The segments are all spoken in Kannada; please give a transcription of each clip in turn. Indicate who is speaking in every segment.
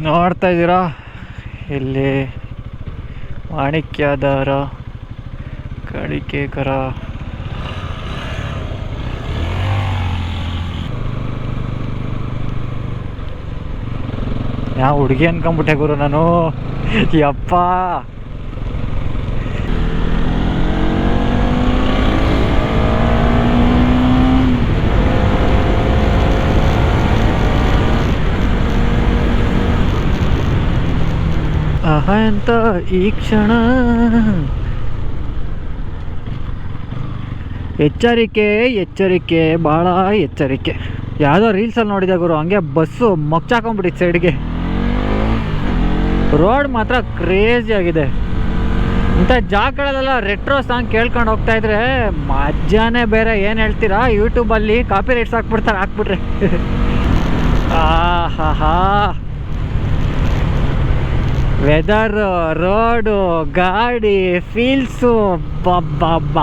Speaker 1: ನೋಡ್ತಾ ಇದ್ದೀರಾ? ಇಲ್ಲಿ ಮಾಣಿಕ್ಯದಾರ ಕಡಿಕೆಕರ ಯಾವ ಹುಡುಗಿ ಅನ್ಕೊಂಬಿಟ್ಟೆ ಗುರು ನಾನು. ಯಪ್ಪ! ಆಹ ಈ ಕ್ಷಣ. ಎಚ್ಚರಿಕೆ ಎಚ್ಚರಿಕೆ ಭಾಳ ಎಚ್ಚರಿಕೆ. ಯಾವುದೋ ರೀಲ್ಸಲ್ಲಿ ನೋಡಿದೆ ಗುರು? ಹಂಗೆ ಬಸ್ಸು ಮೊಗ್ಚಾಕೊಂಬಿಟ್ಟಿತ್ತು ಸೈಡ್ಗೆ ರೋಡ್ ಮಾತ್ರ ಕ್ರೇಜಿ ಆಗಿದೆ. ಇಂಥ ಜಾಗಗಳಲ್ಲೆಲ್ಲ ರೆಟ್ರೋ ಸಾಂಗ್ ಕೇಳ್ಕೊಂಡು ಹೋಗ್ತಾ ಇದ್ರೆ ಮಜಾನೇ ಬೇರೆ ಏನು ಹೇಳ್ತೀರಾ? ಯೂಟ್ಯೂಬಲ್ಲಿ ಕಾಪಿ ರೈಟ್ಸ್ ಹಾಕ್ಬಿಡ್ತಾರೆ ಹಾಕ್ಬಿಟ್ರೆ ಹಾ ಹಾ ವೆದರ್ ರೋಡು ಗಾಡಿ ಫೀಲ್ಸು ಬಬ್ಬ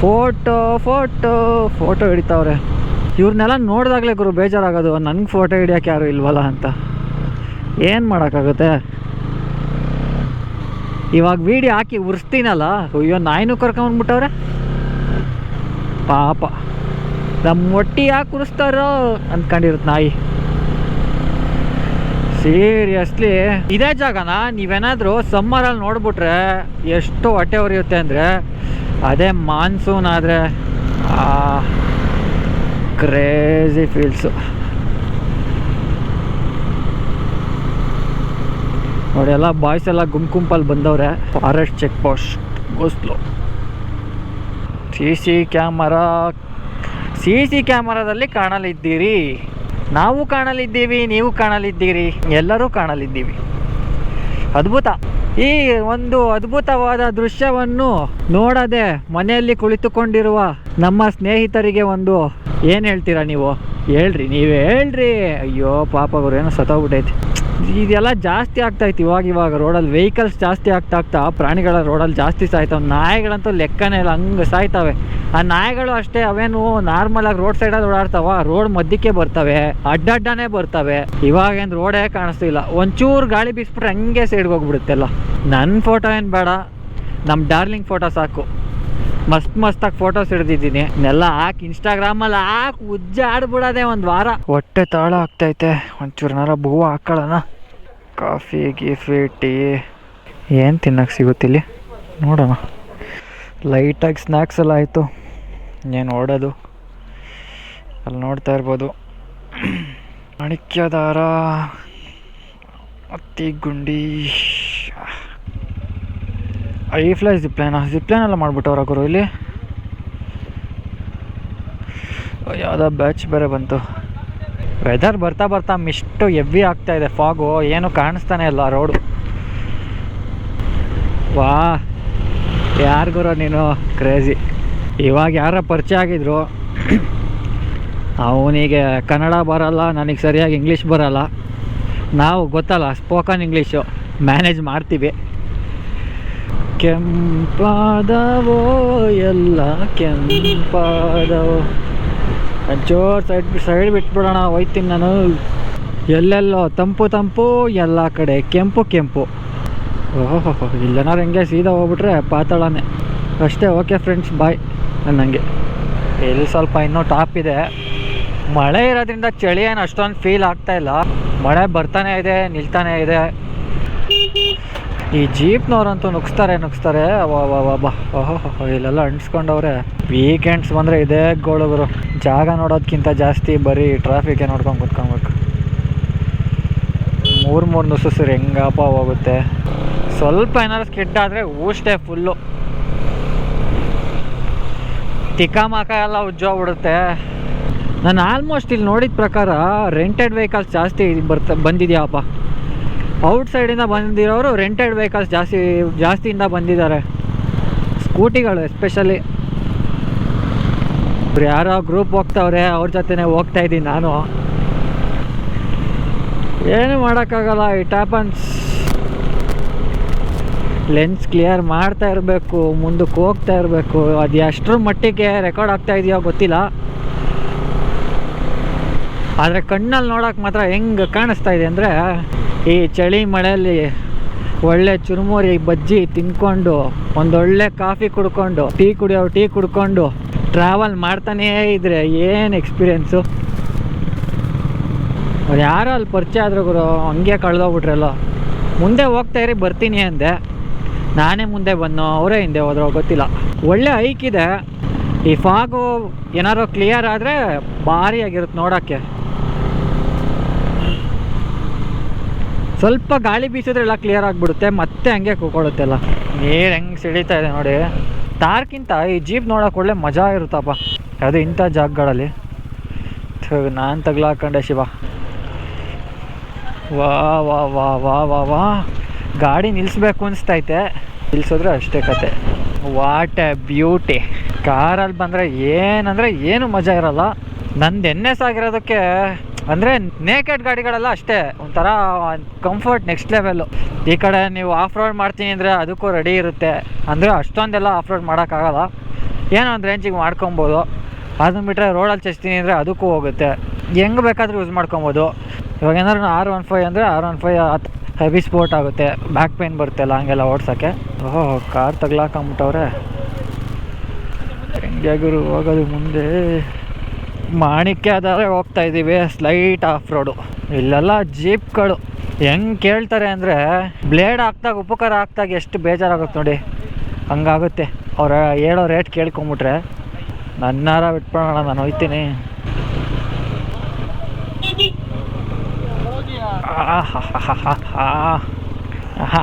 Speaker 1: ಫೋಟೋ ಫೋಟೋ ಫೋಟೋ ಹಿಡಿತಾವ್ರೆ. ಇವ್ರನ್ನೆಲ್ಲ ನೋಡಿದಾಗಲೇ ಗುರು ಬೇಜಾರಾಗೋದು. ನನಗೆ ಫೋಟೋ ಹಿಡಿಯೋಕೆ ಯಾರು ಇಲ್ವಲ್ಲ ಅಂತ. ಏನು ಮಾಡೋಕ್ಕಾಗುತ್ತೆ? ಇವಾಗ ವೀಡಿಯೋ ಹಾಕಿ ಉರ್ಸ್ತೀನಲ್ಲ? ಅಯ್ಯೋ, ನಾಯಿನೂ ಕರ್ಕೊಂಬಂದ್ಬಿಟ್ಟವ್ರೆ. ಪಾಪ. ನಮ್ಮ ಒಟ್ಟಿ ಯಾಕೆ ಉರಿಸ್ತಾರೋ ಅಂದ್ಕೊಂಡಿರುತ್ತೆ ನಾಯಿ. ಸೀರಿಯಸ್ಲಿ ಇದೇ ಜಾಗನ? ನೀವೇನಾದರೂ ಸಮ್ಮರಲ್ಲಿ ನೋಡ್ಬಿಟ್ರೆ ಎಷ್ಟು ಹೊಟ್ಟೆ ಉರಿಯುತ್ತೆ ಅಂದರೆ ಅದೇ ಮಾನ್ಸೂನ್ ಆದರೆ ಕ್ರೇಜಿ ಫೀಲ್ಸು ನೋಡಿ, ಎಲ್ಲ ಬಾಯ್ಸ್ ಎಲ್ಲ ಗುಂಪು ಗುಂಪಲ್ಲಿ ಬಂದವ್ರೆ. Forest check post ಗೋಸ್ಲು. C C camera C C ಕ್ಯಾಮರಾದಲ್ಲಿ ಕಾಣಲಿದ್ದೀರಿ ನಾವು ಕಾಣಲಿದ್ದೀವಿ, ನೀವು ಕಾಣಲಿದ್ದೀರಿ, ಎಲ್ಲರೂ ಕಾಣಲಿದ್ದೀವಿ. ಅದ್ಭುತ. ಈ ಒಂದು ಅದ್ಭುತವಾದ ದೃಶ್ಯವನ್ನು ನೋಡದೆ ಮನೆಯಲ್ಲಿ ಕುಳಿತುಕೊಂಡಿರುವ ನಮ್ಮ ಸ್ನೇಹಿತರಿಗೆ ಒಂದು ಏನು ಹೇಳ್ತೀರಾ ನೀವು? ಹೇಳ್ರಿ, ನೀವೇ ಹೇಳ್ರಿ. ಅಯ್ಯೋ, ಪಾಪ ಏನೋ ಸತ್ತೋಗ್ಬಿಟ್ಟೈತಿ. ಇದೆಲ್ಲ ಜಾಸ್ತಿ ಆಗ್ತೈತಿ ಇವಾಗ ಇವಾಗ ರೋಡಲ್ಲಿ ವೆಹಿಕಲ್ಸ್ ಜಾಸ್ತಿ ಆಗ್ತಾ ಆಗ್ತಾ ಪ್ರಾಣಿಗಳ ರೋಡಲ್ಲಿ ಜಾಸ್ತಿ ಸಾಯ್ತಾವೆ. ನಾಯಿಗಳಂತೂ ಲೆಕ್ಕನೇ ಇಲ್ಲ, ಹಂಗೆ ಸಾಯ್ತವೆ. ಆ ನಾಯಿಗಳು ಅಷ್ಟೇ, ಅವೇನು ನಾರ್ಮಲ್ ಆಗಿ ರೋಡ್ ಸೈಡಲ್ಲಿ ಓಡಾಡ್ತಾವ ರೋಡ್ ಮಧ್ಯಕ್ಕೆ ಬರ್ತವೆ, ಅಡ್ಡಡ್ಡನೇ ಬರ್ತವೆ. ಇವಾಗೇನು ರೋಡೇ ಕಾಣಿಸ್ತಿಲ್ಲ ಒಂಚೂರು ಗಾಳಿ ಬೀಸ್ಬಿಟ್ರೆ ಹಂಗೆ ಸೈಡ್ಗೆ ಹೋಗ್ಬಿಡುತ್ತೆಲ್ಲ ನನ್ನ ಫೋಟೋ ಏನು ಬೇಡ ನಮ್ಮ ಡಾರ್ಲಿಂಗ್ ಫೋಟೋ ಸಾಕು. ಮಸ್ತ್ ಮಸ್ತಾಗಿ ಫೋಟೋಸ್ ಹಿಡ್ದಿದ್ದೀನಿ. ನೆಲ್ಲ ಹಾಕಿ ಇನ್ಸ್ಟಾಗ್ರಾಮಲ್ಲಿ ಹಾಕಿ ಉಜ್ಜ ಆಡ್ಬಿಡೋದೆ ಒಂದು ವಾರ. ಹೊಟ್ಟೆ ತಾಳ ಆಗ್ತೈತೆ. ಒಂಚೂರ್ನಾರ ಭೂ ಹಾಕೊಳ್ಳೋಣ. ಕಾಫಿ, ಗೀಫಿ, ಟೀ. ಏನು ತಿನ್ನಕ್ಕೆ ಸಿಗುತ್ತಿಲ್ಲಿ ನೋಡೋಣ. ಲೈಟಾಗಿ ಸ್ನ್ಯಾಕ್ಸ್ ಎಲ್ಲ ಆಯಿತು. ಏನು ಓಡೋದು. ಅಲ್ಲಿ ನೋಡ್ತಾ ಇರ್ಬೋದು. ಮಣಿಕ್ಯದಾರ ಅತ್ತಿ, ಗುಂಡಿ. ಐ ಫ್ಲೈ ಜಿಪ್ಲೈನ ಎಲ್ಲ ಮಾಡ್ಬಿಟ್ಟವ್ರ ಗುರು ಇಲ್ಲಿ? ಯಾವುದೋ ಬ್ಯಾಚ್ ಬೇರೆ ಬಂತು. ವೆದರ್ ಬರ್ತಾ ಬರ್ತಾ ಮಿಷ್ಟು ಎವ್ವಿ ಆಗ್ತಾ ಇದೆ ಫಾಗು ಏನು ಕಾಣಿಸ್ತಾನೆ ಇಲ್ಲ ರೋಡು ವಾ ಯಾರಿಗೂ ನೀನು? ಕ್ರೇಜಿ ಇವಾಗ ಯಾರ ಪರಿಚಯ ಆಗಿದ್ರು. ಅವನಿಗೆ ಕನ್ನಡ ಬರಲ್ಲ, ನನಗೆ ಸರಿಯಾಗಿ ಇಂಗ್ಲೀಷ್ ಬರಲ್ಲ. ನಾವು ಗೊತ್ತಲ್ಲ ಸ್ಪೋಕನ್ ಇಂಗ್ಲೀಷು ಮ್ಯಾನೇಜ್ ಮಾಡ್ತೀವಿ. ಕೆಂಪಾದವೋ, ಎಲ್ಲ ಕೆಂಪಾದವೋ. ಜೋರ್ ಸೈಡ್ ಸೈಡ್ ಬಿಟ್ಬಿಡೋಣ, ಹೋಯ್ತೀನಿ ನಾನು. ಎಲ್ಲೆಲ್ಲೋ, ತಂಪು ತಂಪು, ಎಲ್ಲ ಕಡೆ ಕೆಂಪು ಕೆಂಪು. ಓಹೋ ಇಲ್ಲೇನಾರು ಹೆಂಗೆ ಸೀದಾ ಹೋಗ್ಬಿಟ್ರೆ ಪಾತಾಳನೇ. ಅಷ್ಟೇ, ಓಕೆ ಫ್ರೆಂಡ್ಸ್, ಬಾಯ್ ನನಗೆ ಇಲ್ಲಿ ಸ್ವಲ್ಪ ಇನ್ನೂ ಟಾಪ್ ಇದೆ. ಮಳೆ ಇರೋದ್ರಿಂದ ಚಳಿ ಏನು ಅಷ್ಟೊಂದು ಫೀಲ್ ಆಗ್ತಾ ಇಲ್ಲ. ಮಳೆ ಬರ್ತಾನೆ ಇದೆ, ನಿಲ್ತಾನೆ ಇದೆ. ಈ ಜೀಪ್ನವ್ರಂತೂ ನುಗ್ಸ್ತಾರೆ ನುಗ್ಸ್ತಾರೆ. ಓಹೋ ಇಲ್ಲೆಲ್ಲ ಅಂಟಿಸ್ಕೊಂಡವ್ರೆ. ವೀಕೆಂಡ್ಸ್ ಬಂದರೆ ಇದೇ ಗೋಳುಗರು ಜಾಗ ನೋಡೋದಕ್ಕಿಂತ ಜಾಸ್ತಿ ಬರೀ ಟ್ರಾಫಿಕ್ಕೆ ನೋಡ್ಕೊಂಡು ಕುತ್ಕೊಬೇಕು. ಮೂರು ಮೂರು ನುಸುಸ್ರು ಹೆಂಗಪ್ಪ ಹೋಗುತ್ತೆ. ಸ್ವಲ್ಪ ಏನಾದ್ರು ಸ್ಕಿಟ್ ಆದರೆ ಊಷ್ಟೇ ಫುಲ್ಲು ತಿಕ್ಕಾಮಾಕ ಎಲ್ಲ ಉಜ್ಜೋಗ್ಬಿಡುತ್ತೆ ನಾನು ಆಲ್ಮೋಸ್ಟ್ ಇಲ್ಲಿ ನೋಡಿದ ಪ್ರಕಾರ ರೆಂಟೆಡ್ ವೆಹಿಕಲ್ಸ್ ಜಾಸ್ತಿ ಬರ್ತಾ ಬಂದಿದೆಯಪ್ಪ. ಔಟ್ ಸೈಡಿಂದ ಬಂದಿರೋರು ರೆಂಟೆಡ್ ವೆಹಿಕಲ್ಸ್ ಜಾಸ್ತಿ, ಜಾಸ್ತಿಯಿಂದ ಬಂದಿದ್ದಾರೆ. ಸ್ಕೂಟಿಗಳು ಎಸ್ಪೆಷಲಿ ಇವ್ರು ಯಾರೋ ಗ್ರೂಪ್ ಹೋಗ್ತಾವ್ರೆ, ಅವ್ರ ಜೊತೆನೇ ಹೋಗ್ತಾ ಇದ್ದೀನಿ ನಾನು. ಏನು ಮಾಡೋಕ್ಕಾಗಲ್ಲ ಇಟ್ ಟ್ಯಾಪನ್ಸ್ ಲೆನ್ಸ್ ಕ್ಲಿಯರ್ ಮಾಡ್ತಾ ಇರಬೇಕು, ಮುಂದಕ್ಕೆ ಹೋಗ್ತಾ ಇರಬೇಕು. ಅದು ಎಷ್ಟರ ಮಟ್ಟಿಗೆ ರೆಕಾರ್ಡ್ ಆಗ್ತಾ ಇದೆಯೋ ಗೊತ್ತಿಲ್ಲ. ಆದರೆ ಕಣ್ಣಲ್ಲಿ ನೋಡೋಕೆ ಮಾತ್ರ ಹೆಂಗೆ ಕಾಣಿಸ್ತಾ ಇದೆ ಅಂದರೆ ಈ ಚಳಿ ಮಳೆಯಲ್ಲಿ ಒಳ್ಳೆ ಚುರುಮುರಿ, ಬಜ್ಜಿ ತಿನ್ಕೊಂಡು, ಒಂದೊಳ್ಳೆ ಕಾಫಿ ಕುಡ್ಕೊಂಡು, ಟೀ ಕುಡಿಯೋ ಟೀ ಕುಡ್ಕೊಂಡು ಟ್ರಾವೆಲ್ ಮಾಡ್ತಾನೇ ಇದ್ರೆ ಏನು ಎಕ್ಸ್ಪೀರಿಯೆನ್ಸು ಅವ್ರು ಯಾರೋ ಅಲ್ಲಿ ಪರಿಚಯ ಆದ್ರು ಗುರು, ಹಂಗೆ ಕಳೆದೋಗ್ಬಿಟ್ರಲ್ಲ. ಮುಂದೆ ಹೋಗ್ತಾ ಇರಿ, ಬರ್ತೀನಿ ಅಂದೆ. ನಾನೇ ಮುಂದೆ ಬಂದು ಅವರೇ ಹಿಂದೆ ಹೋದ್ರೋ, ಗೊತ್ತಿಲ್ಲ. ಒಳ್ಳೆ ಹೈಕ್ ಇದೆ. ಈ ಫಾಗು ಏನಾದ್ರು ಕ್ಲಿಯರ್ ಆದರೆ ಭಾರಿ ಆಗಿರುತ್ತೆ ನೋಡೋಕ್ಕೆ. ಸ್ವಲ್ಪ ಗಾಳಿ ಬೀಸಿದ್ರೆ ಎಲ್ಲ ಕ್ಲಿಯರ್ ಆಗಿಬಿಡುತ್ತೆ, ಮತ್ತೆ ಹಂಗೆ ಕೂಕೊಳ್ಳುತ್ತೆಲ್ಲ ನೀರು ಹೆಂಗೆ ಸಿಡಿತಾ ಇದೆ ನೋಡಿ. ತಾರ್ಕಿಂತ ಈ ಜೀಪ್ ನೋಡೋಕೆ ಒಳ್ಳೆ ಮಜಾ ಇರುತ್ತಪ್ಪ. ಅದು ಇಂಥ ಜಾಗಗಳಲ್ಲಿ. ನಾನು ತಗ್ಲಾಕಂಡೆ ಶಿವ. ವಾ ವಾ ವಾ ವಾ ವಾ ವಾ. ಗಾಡಿ ನಿಲ್ಲಿಸ್ಬೇಕು ಅನಿಸ್ತೈತೆ. ನಿಲ್ಲಿಸಿದ್ರೆ ಅಷ್ಟೇ ಕತೆ. ವಾಟ್ ಎ ಬ್ಯೂಟಿ ಕಾರಲ್ಲಿ ಬಂದರೆ ಏನಂದರೆ ಏನು ಮಜಾ ಇರಲ್ಲ. ನಂದು ಎನ್ ಎಸ್ ಆಗಿರೋದಕ್ಕೆ ಅಂದರೆ ನೇಕೆಡ್ ಗಾಡಿಗಳೆಲ್ಲ ಅಷ್ಟೇ, ಒಂಥರ ಕಂಫರ್ಟ್ ನೆಕ್ಸ್ಟ್ ಲೆವೆಲ್ಲು ಈ ಕಡೆ ನೀವು ಆಫ್ ರೋಡ್ ಮಾಡ್ತೀನಿ ಅಂದರೆ ಅದಕ್ಕೂ ರೆಡಿ ಇರುತ್ತೆ. ಅಂದರೆ ಅಷ್ಟೊಂದೆಲ್ಲ ಆಫ್ ರೋಡ್ ಮಾಡೋಕ್ಕಾಗಲ್ಲ. ಏನೋ ಒಂದು ರೇಂಜಿಗೆ ಮಾಡ್ಕೊಬೋದು. ಅದನ್ನ ಬಿಟ್ಟರೆ ರೋಡಲ್ಲಿ ಚಸ್ತೀನಿ ಅಂದರೆ ಅದಕ್ಕೂ ಹೋಗುತ್ತೆ. ಹೆಂಗೆ ಬೇಕಾದರೂ ಯೂಸ್ ಮಾಡ್ಕೊಬೋದು. ಇವಾಗ ಏನಾದ್ರು ಆರ್ ಒನ್ ಫೈವ್ ಅಂದರೆ R one five heavy sport ಆಗುತ್ತೆ. ಬ್ಯಾಕ್ ಪೇನ್ ಬರುತ್ತಲ್ಲ ಹಂಗೆಲ್ಲ ಓಡ್ಸೋಕ್ಕೆ. ಓಹೋ ಕಾರ್ ತಗ್ಲಾಕಂಬಿಟ್ಟವ್ರೆ ಹೆಂಗೆ ಹೋಗೋದು ಮುಂದೆ. ಮಾಣಿಕ್ಯ ಆಧಾರೆ ಹೋಗ್ತಾ ಇದ್ದೀವಿ ಸ್ಲೈಟ್ ಆಫ್ ರೋಡು ಇಲ್ಲೆಲ್ಲ ಜೀಪ್ಗಳು. ಹೆಂಗೆ ಕೇಳ್ತಾರೆ ಅಂದರೆ ಬ್ಲೇಡ್ ಹಾಕ್ದಾಗ, ಉಪಕಾರ ಹಾಕ್ದಾಗ ಎಷ್ಟು ಬೇಜಾರಾಗುತ್ತೆ ನೋಡಿ. ಹಂಗಾಗುತ್ತೆ. ಅವ್ರ ಹೇಳೋ ರೇಟ್ ಕೇಳ್ಕೊಂಬಿಟ್ರೆ, ನನ್ನಾರ ಬಿಟ್ಬಿಡೋಣ, ನಾನು ಹೋಯ್ತೀನಿ.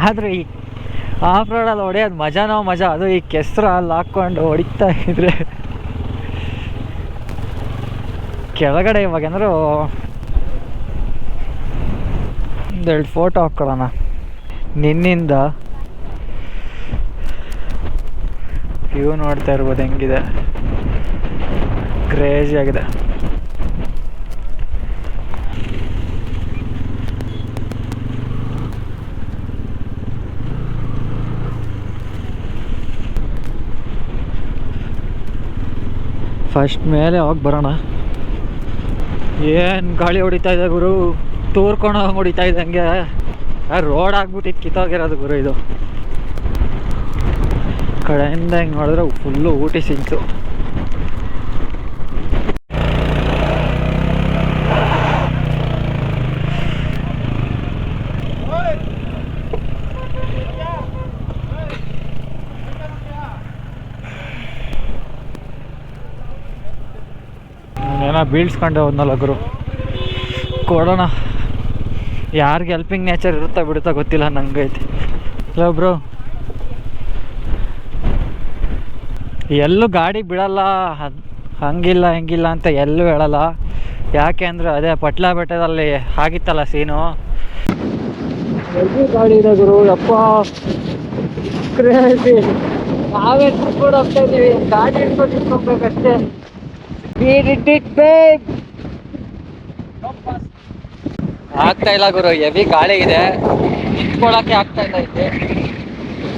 Speaker 1: ಆದ್ರೆ ಈ ಆಫ್ ರೋಡಲ್ಲಿ ಹೊಡೆಯೋದು ಮಜಾನೋ ಮಜಾ? ಅದು ಈ ಕೆಸರಲ್ಲಿ ಹಾಕ್ಕೊಂಡು ಹೊಡಿತಾ ಇದ್ರೆ. ಕೆಳಗಡೆ ಇವಾಗ ಏನಾದ್ರು ಒಂದೆರಡು ಫೋಟೋ ಹಾಕ್ಕೊಳ್ಳೋಣ ನಿನ್ನಿಂದ ವ್ಯೂ ನೋಡ್ತಾ ಇರ್ಬೋದು ಹೆಂಗಿದೆ. ಕ್ರೇಜಿ ಆಗಿದೆ. ಫಸ್ಟ್ ಮೇಲೆ ಹೋಗಿ ಬರೋಣ? ಏನು ಗಾಳಿ ಹೊಡಿತಾ ಇದೆ ಗುರು? ತೂರ್ಕೊಂಡು ಹೊಡಿತಾ ಇದೆ ಹಂಗೆ ರೋಡ್ ಆಗ್ಬಿಟ್ಟಿತ್ತು ಕಿತ್ತೋಗಿರೋದು ಗುರು ಇದು. ಕಡೆಯಿಂದ ಹೆಂಗ್ ನೋಡಿದ್ರೆ ಫುಲ್ಲು ಊಟಿ ಸಿಂಚು ಏನೋ ಬೀಳ್ಸ್ಕೊಂಡೆ ಹೋದ್ನಲ್ಲ ಗುರು. ಕೊಡೋಣ. ಯಾರಿಗೆ ಹೆಲ್ಪಿಂಗ್ ನೇಚರ್ ಇರುತ್ತಾ ಬಿಡುತ್ತಾ ಗೊತ್ತಿಲ್ಲ ನಂಗೈತೆ ಹಲೋ ಬ್ರೋ. ಎಲ್ಲೂ ಗಾಡಿ ಬಿಡಲ್ಲ. ಹಂಗಿಲ್ಲ ಹಂಗಿಲ್ಲ ಅಂತ ಎಲ್ಲೂ ಹೇಳಲ್ಲ. ಯಾಕೆ ಅಂದರೆ ಅದೇ ಪಟ್ಲ ಬೆಟ್ಟದಲ್ಲಿ ಆಗಿತ್ತಲ್ಲ ಸೀನು. ಎಲ್ಲಿ ಗಾಡಿ ಇದೆ ಗುರು? ಯಪ್ಪ. ನಾವೇ ತಿಳ್ಕೊಂಡು ಹೋಗ್ತಾ ಇದ್ದೀವಿ. ಗಾಡಿ ಹಿಡ್ಕೊಂಡು ಇಟ್ಕೊಬೇಕಷ್ಟೇ it, babe. ಆಗ್ತಾ ಇಲ್ಲ ಗುರು ಹೆವಿ ಗಾಳಿ ಇದೆ. ನಿಂತ್ಕೊಳಕ್ಕೆ ಆಗ್ತಾ ಇಲ್ಲ ಇದೆ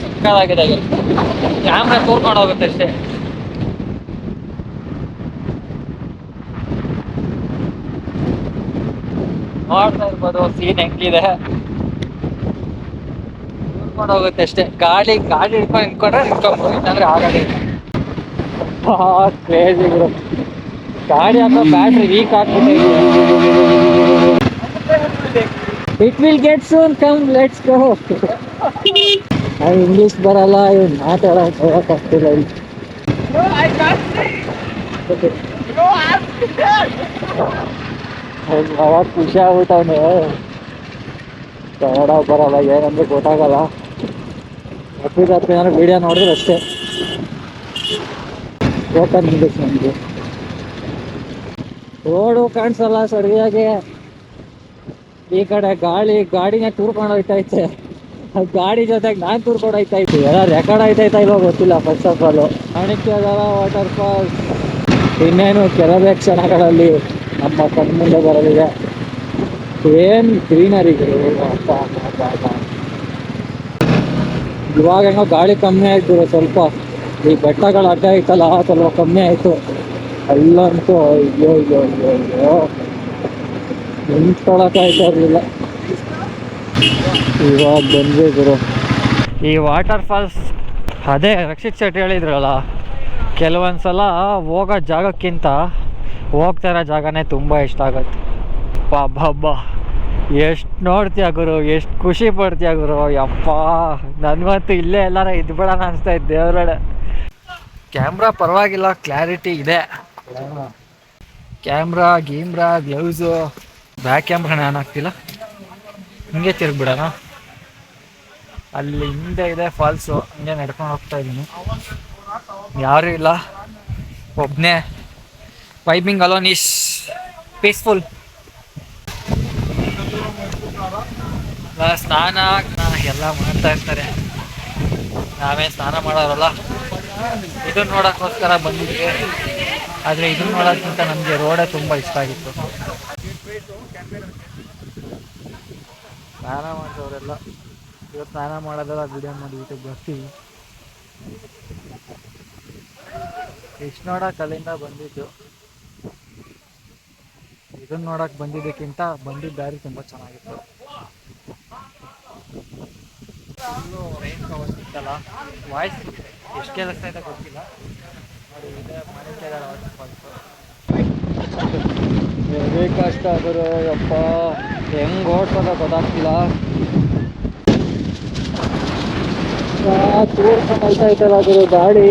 Speaker 1: ಸಕ್ಕತ್ತಾಗಿದೆ ಕ್ಯಾಮ್ರಾ ತೋರ್ಕೊಂಡು ಹೋಗುತ್ತೆ ಅಷ್ಟೇ. ನೋಡ್ತಾ ಇರ್ಬೋದು ಸೀನ್ ಹೆಂಗಿದೆ. ತೋರ್ಕೊಂಡು ಹೋಗುತ್ತೆ ಅಷ್ಟೇ. ಗಾಳಿ ಗಾಳಿ ಹಿಡ್ಕೊಂಡು ನಿಂತ್ಕೊಂಡ್ರೆ ನಿಂತ್ಕೊಂಡ್ಬೋದು ಇಲ್ಲಾಂದ್ರೆ ಆಗೋದಿಲ್ಲ ಕ್ರೇಜಿ ಗುರು. ಗಾಡಿ ಹಾಕೋ ಬ್ಯಾಟ್ರಿ ವೀಕ್ ಆಗ್ಬಿಟ್ಟಿದೆ. It will get soon come let's go English ಬರಲ್ಲ ಇವ್ನು ಮಾತಾಡೋಕೆ ಹೋಗಕ್ಕಾಗ್ತಿಲ್ಲ ಇಲ್ಲಿ. ಅವಾಗ ಖುಷಿ ಆಗ್ಬಿಟ್ಟವನು. ಕನ್ನಡ ಬರಲ್ಲ, ಏನಂದ್ರೆ ಗೊತ್ತಾಗಲ್ಲ. ಹತ್ತಿರ ಹತ್ರ ಏನಾದ್ರು ವಿಡಿಯೋ ನೋಡಿದ್ರೆ ಅಷ್ಟೇ. ಇಂಗ್ಲೀಷ್ ನಮಗೆ. ರೋಡು ಕಾಣಿಸಲ್ಲ ಸರಿಯಾಗಿ ಈ ಕಡೆ ಗಾಳಿ, ಗಾಡಿನೇ ತೂರ್ಕೊಂಡು ಹೋಯ್ತಾ ಗಾಡಿ ಜೊತೆಗೆ ನಾನು ತೂರ್ಕೊಂಡು ಹೋಯ್ತಾ ಇತ್ತು ಎಲ್ಲ ರೆಕಾರ್ಡ್ ಆಯ್ತಾಯ್ತಾ ಇಲ್ವೋ ಗೊತ್ತಿಲ್ಲ ಫಸ್ಟ್ ಆಫ್ ಆಲು ಮಾಣಿಕ್ಯಗರ ವಾಟರ್ ಫಾಲ್ಸ್ ಇನ್ನೇನು ಕೆಲವೇ ಕ್ಷಣಗಳಲ್ಲಿ ನಮ್ಮ ಕಣ್ಮುಂದೆ ಬರಲಿದೆ. ಏನು ಗ್ರೀನರಿಗಳು. ಇವಾಗ ಏನೋ ಗಾಳಿ ಕಮ್ಮಿ ಆಯ್ತು ಸ್ವಲ್ಪ. ಈ ಬೆಟ್ಟಗಳು ಅಡ್ಡ ಐತಲ್ಲ ಸ್ವಲ್ಪ ಕಮ್ಮಿ ಆಯ್ತು. ಅಲ್ಲಂತೂ ಅಯ್ಯೋ ಅಯ್ಯೋ ಅಯ್ಯೋ ಅಯ್ಯೋ. ಇವಾಗ ಬಂದ್ವಿ ಗುರು. ಈ ವಾಟರ್ ಫಾಲ್ಸ್ ಅದೇ ರಕ್ಷಿತ್ ಶೆಟ್ಟಿ ಹೇಳಿದ್ರಲ್ಲ ಕೆಲವೊಂದು ಸಲ ಹೋಗೋ ಜಾಗಕ್ಕಿಂತ ಹೋಗ್ತಾ ಇರೋ ಜಾಗನೇ ತುಂಬ ಇಷ್ಟ ಆಗುತ್ತೆ. ಆಗತ್ತೆ ಹಬ್ಬ ಎಷ್ಟು ನೋಡ್ತೀಯ ಗುರು, ಎಷ್ಟು ಖುಷಿ ಪಡ್ತೀಯ ಗುರು. ಯಪ್ಪ, ನನಗಂತೂ ಇಲ್ಲೇ ಎಲ್ಲಾರ ಇದ್ಬಿಡೋಣ ಅನಿಸ್ತಾ ಇದ್ದೆ ದೇವ್ರಡೆ ಕ್ಯಾಮ್ರಾ ಪರವಾಗಿಲ್ಲ, ಕ್ಲಾರಿಟಿ ಇದೆ. ಕ್ಯಾಮ್ರಾ ಗೀಮ್ರಾ ಗ್ಲೌಸು ಬ್ಯಾಕ್ ಕ್ಯಾಮ್ರಾನ ಆನ್ ಆಗ್ತಿಲ್ಲ ಹಿಂಗೆ ತಿರುಗ್ಬಿಡೋಣ. ಅಲ್ಲಿ ಹಿಂದೆ ಇದೆ ಫಾಲ್ಸು ಹಿಂಗೆ ನಡ್ಕೊಂಡು ಹೋಗ್ತಾ ಇದ್ದೀನಿ ಯಾರು ಇಲ್ಲ. ಒಬ್ಬನೇ ವೈಬಿಂಗ್ ಅಲೋನ್ ಇಸ್ ಪೀಸ್ಫುಲ್ ಸ್ನಾನ ಎಲ್ಲ ಮಾಡ್ತಾ ಇರ್ತಾರೆ. ನಾವೇ ಸ್ನಾನ ಮಾಡೋರಲ್ಲ. ಇದನ್ನ ನೋಡೋಕ್ಕೋಸ್ಕರ ಬಂದಿದ್ವಿ ಆದರೆ ಇದನ್ನ ನೋಡೋಕ್ಕಿಂತ ನಮಗೆ ರೋಡೇ ತುಂಬ ಇಷ್ಟ ಆಗಿತ್ತು. ಸ್ನಾನ ಮಾಡಿದವರೆಲ್ಲ, ಇವತ್ತು ಸ್ನಾನ ಮಾಡೋದೆಲ್ಲ ವಿಡಿಯೋ ಮಾಡಿ ಯೂಟ್ಯೂಬ್ ಬರ್ತೀವಿ. ಇಷ್ಟು ನೋಡೋಕೆ ಅಲ್ಲಿಂದ ಬಂದಿದ್ದು. ಇದನ್ನ ನೋಡಕ್ ಬಂದಿದ್ದಕ್ಕಿಂತ ಬಂದಿದ್ದ ದಾರಿ ತುಂಬ ಚೆನ್ನಾಗಿತ್ತು. ರೈನ್ ಕವರ್ ಇತ್ತಲ್ಲ ವಾಯ್ಸ್ ಎಷ್ಟು ಕೇಳಿಸ್ತಾ ಇದೆ ಗೊತ್ತಿಲ್ಲ. ಹೆವಿ ಕಷ್ಟ ಗುರು ಯಪ್ಪ ಹೆಂಗ್ ಓಡ್ಸೋದ ಗೊತ್ತಾಗ್ತಿಲ್ಲ ಹೋಗ್ತಾ ಐತಲ್ಲ ಅದು ಗಾಡಿ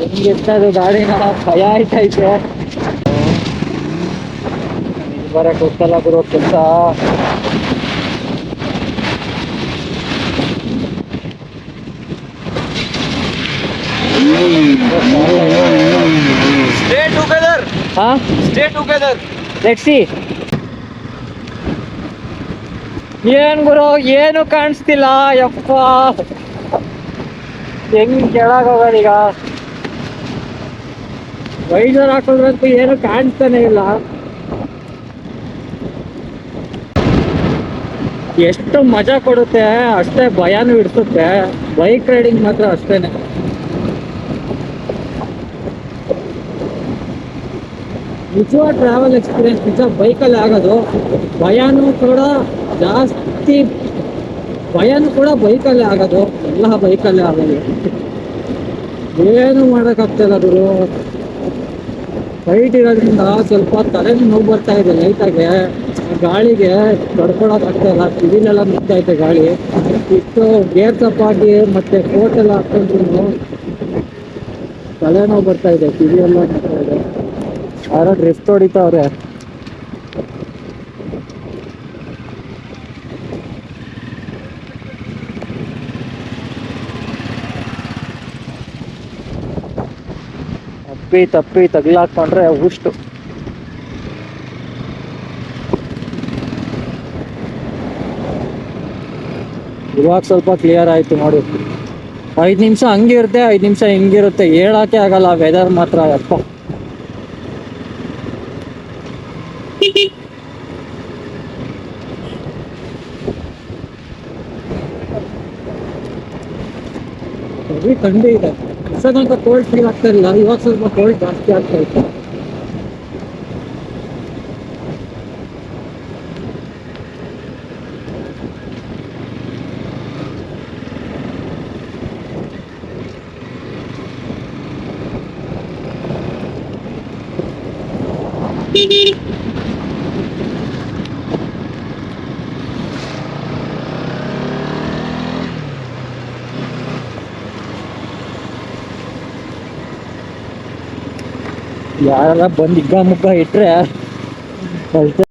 Speaker 1: ಹೆಂಗ್ ಎತ್ತದು ಗಾಡಿನ ಭಯ ಆಯ್ತೈತೆ. ಬರಕ್ಕೆ ಗೊತ್ತಲ್ಲ ಬರೋ ಕೆಲಸ.
Speaker 2: Stay together.
Speaker 1: ಹಾ?
Speaker 2: Stay together.
Speaker 1: Let's see. ಏನ್ ಗುರು ಏನು ಕಾಣಿಸ್ತಿಲ್ಲ? ಯಪ್ಪ. ಹೆಂಗ್ ಕೆಳಗ್ ಹೋಗೋದೀಗ ವೈಸರ್ ಹಾಕೋದ್ರಂತೂ ಏನು ಕಾಣಿಸ್ತಾನೆ ಇಲ್ಲ. ಎಷ್ಟು ಮಜಾ ಕೊಡುತ್ತೆ ಅಷ್ಟೇ ಭಯನೂ ಇಡ್ಸುತ್ತೆ. ಬೈಕ್ ರೈಡಿಂಗ್ ಮಾತ್ರ ಅಷ್ಟೇನೆ. ನಿಜವಾದ ಟ್ರಾವೆಲ್ ಎಕ್ಸ್ಪೀರಿಯನ್ಸ್ ನಿಜ ಬೈಕಲ್ಲಿ ಆಗೋದು, ಭಯನೂ ಕೂಡ ಜಾಸ್ತಿ, ಭಯನೂ ಕೂಡ ಬೈಕಲ್ಲೇ ಆಗೋದು, ಎಲ್ಲ ಬೈಕಲ್ಲೇ ಆಗೋದು. ಏನು ಮಾಡೋಕ್ಕಾಗ್ತಿಲ್ಲ ಗುರು. ಫೈಟ್ ಇರೋದ್ರಿಂದ ಸ್ವಲ್ಪ ತಲೆನೂ ನೋವು ಬರ್ತಾ ಇದೆ ಲೈಟಾಗೆ ಗಾಳಿಗೆ ತಡ್ಕೊಳಕ್ಕಾಗ್ತಾ ಇಲ್ಲ ಕಿವಿಲೆಲ್ಲ ಮುಗ್ತಾ ಐತೆ ಗಾಳಿ. ಇಷ್ಟು ಗೇರ್ ತಪ್ಪಾಗಿ ಮತ್ತೆ ಕೋಟೆಲ್ಲ ಹಾಕೊಂಡ್ರು ತಲೆನೋವು ಬರ್ತಾ ಇದೆ, ಕಿವಿಯೆಲ್ಲ ಇದೆ ಯಾರೋ ಡ್ರಿಫ್ಟ್ ಹೊಡಿತಾವ್ರೆ. ತಪ್ಪಿ ತಪ್ಪಿ ತಗ್ಲಾಕೊಂಡ್ರೆ ಉಷ್ಟು ಇವಾಗ ಸ್ವಲ್ಪ ಕ್ಲಿಯರ್ ಆಯ್ತು ನೋಡಿ. ಐದು ನಿಮಿಷ ಹಂಗಿರುತ್ತೆ, ಐದು ನಿಮಿಷ ಹಿಂಗಿರುತ್ತೆ. ಹೇಳಕ್ಕೆ ಆಗಲ್ಲ ವೆದರ್ ಮಾತ್ರ ಯಪ್ಪ ಹೆವಿ ಥಂಡಿ ಇದೆ ತನಕ ಕೋಲ್ಡ್ ಫೀಲ್ ಆಗ್ತಾ ಇಲ್ಲ ಇವಾಗ ಸ್ವಲ್ಪ ಕೋಲ್ಡ್ ಜಾಸ್ತಿ ಆಗ್ತಾ ಇತ್ತು ಯಾರೆಲ್ಲ ಬಂದು ಹಿಗ್ಗ ಮುಗ್ಗ ಇಟ್ರೆ ಕಳ್ತೆ